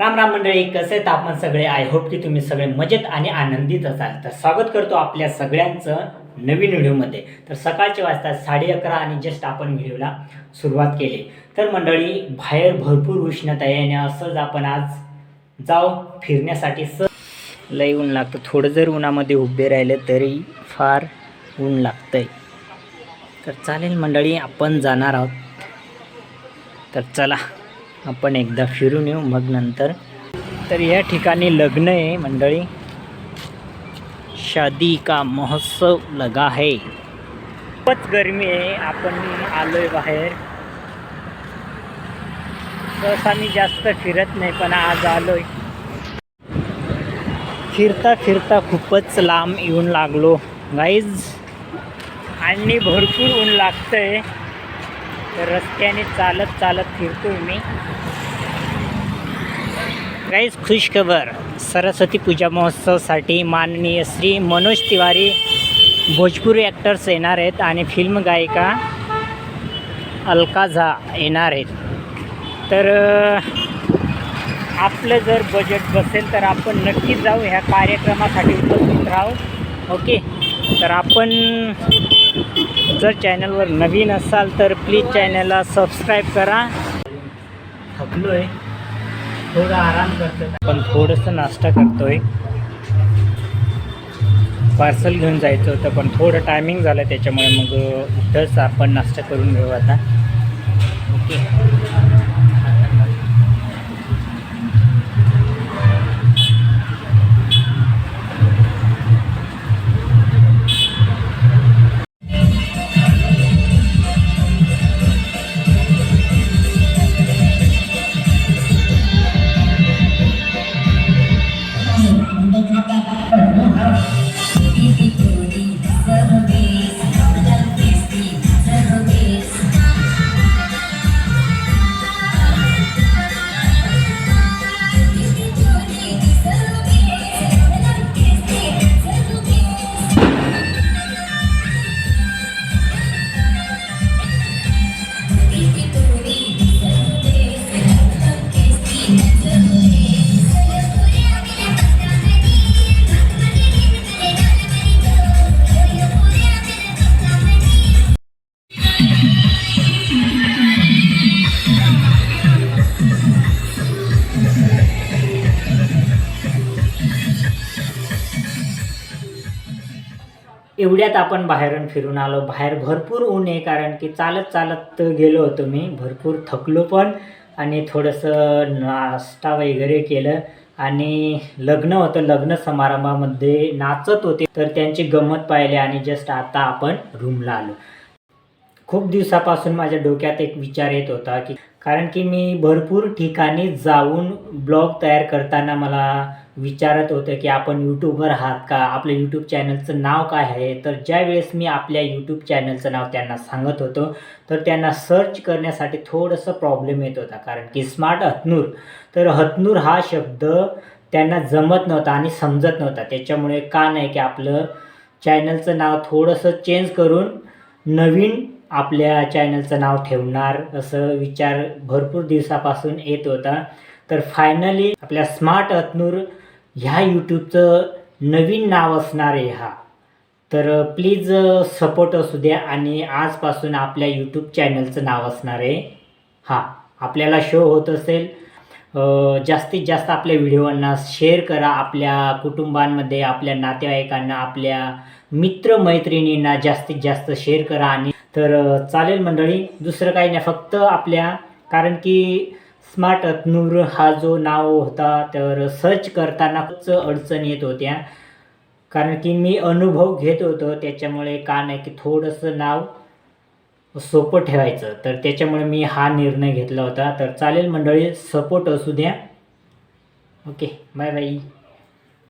राम राम मंडळी कसे आहेत आपण सगळे? आय होप की तुम्ही सगळे मजेत आणि आनंदित असाल. तर स्वागत करतो आपल्या सगळ्यांचं नवीन व्हिडिओमध्ये. तर सकाळचे वाजता साडे अकरा आणि जस्ट आपण व्हिडिओला सुरुवात केली. तर मंडळी बाहेर भरपूर उष्णता आहे आणि असंच आपण आज जाऊ फिरण्यासाठी. स लई ऊन लागतं. थोडं जर उन्हामध्ये उभे राहिले तरी फार ऊन लागतंय. तर चालेल मंडळी आपण जाणार आहोत. तर चला. आपण एकदा फिरून येऊ मग नंतर. तर या ठिकाणी लग्न आहे मंडळी. शादी का महोत्सव लगा है. खूपच गरमी आहे आपण आलोय बाहेर. सहसा मी जास्त फिरत नाही पण आज आलोय. फिरता फिरता खूपच लांब येऊन लागलो. गाईज आणि भरपूर ऊन लागतंय. तर रस्त्याने चालत चालत फिरतोय मी. गाईज खुश खबर सरस्वती पूजा महोत्सवसाठी माननीय श्री मनोज तिवारी भोजपुरी ॲक्टर्स येणार आहेत आणि फिल्म गायिका अलका झा येणार आहेत. तर आपलं जर बजेट बसेल तर आपण नक्की जाऊ ह्या कार्यक्रमासाठी उपस्थित राहू. ओके तर आपण जर चॅनलवर नवीन असाल तर प्लीज चॅनलला सबस्क्राईब करा. थकलो आहे थोडा आराम करतो. पण थोडंसं नाश्ता करतोय. पार्सल घेऊन जायचं होतं पण थोडं टायमिंग झालं त्याच्यामुळे मग इथंच आपण नाश्ता करून घेऊ आता. एवढ्यात आपण बाहेरून फिरून आलो बाहेर भरपूर ऊन आहे कारण की चालत चालत गेलो होतो मी भरपूर थकलो पण आणि थोडंसं नाश्ता वगैरे केलं आणि लग्न होतं लग्न समारंभामध्ये नाचत होते तर त्यांची गंमत पाहिली आणि जस्ट आता आपण रूमला आलो. खूप दिवसापासून माझ्या डोक्यात एक विचार येत होता की कारण की मी भरपूर ठिकाणी जाऊन ब्लॉग तयार करताना मला विचारत होतं की आपण यूट्यूबवर आहात का? आपलं यूट्यूब चॅनलचं नाव काय आहे? तर ज्या वेळेस मी आपल्या यूट्यूब चॅनलचं नाव त्यांना सांगत होतो तर त्यांना सर्च करण्यासाठी थोडंसं प्रॉब्लेम येत होता. कारण की स्मार्ट हतनूर. तर हतनूर हा शब्द त्यांना जमत नव्हता आणि समजत नव्हता. त्याच्यामुळे का नाही की आपलं चॅनलचं नाव थोडंसं चेंज करून नवीन आपल्या चॅनलचं नाव ठेवणार असं विचार भरपूर दिवसापासून येत होता. तर फायनली आपल्या स्मार्ट अतनूर ह्या यूट्यूबचं नवीन नाव असणार आहे हा. तर प्लीज सपोर्ट असू द्या आणि आजपासून आपल्या यूट्यूब चॅनलचं नाव असणार आहे. हां आपल्याला शो होत असेल. जास्तीत जास्त आपल्या व्हिडिओंना शेअर करा. आपल्या कुटुंबांमध्ये आपल्या नातेवाईकांना आपल्या मित्रमैत्रिणींना जास्तीत जास्त शेअर करा आणि तर चालेल मंडळी. दुसरं काही नाही. फक्त आपल्या कारण की स्मार्ट अतनूर हा जो नाव होता तर सर्च करताना खूपच अडचण येत होत्या. कारण की मी अनुभव घेत होतो त्याच्यामुळे का नाही की थोडंसं नाव सोपं ठेवायचं. तर त्याच्यामुळे मी हा निर्णय घेतला होता. तर चालेल मंडळी सपोर्ट असू द्या. Okay bye bye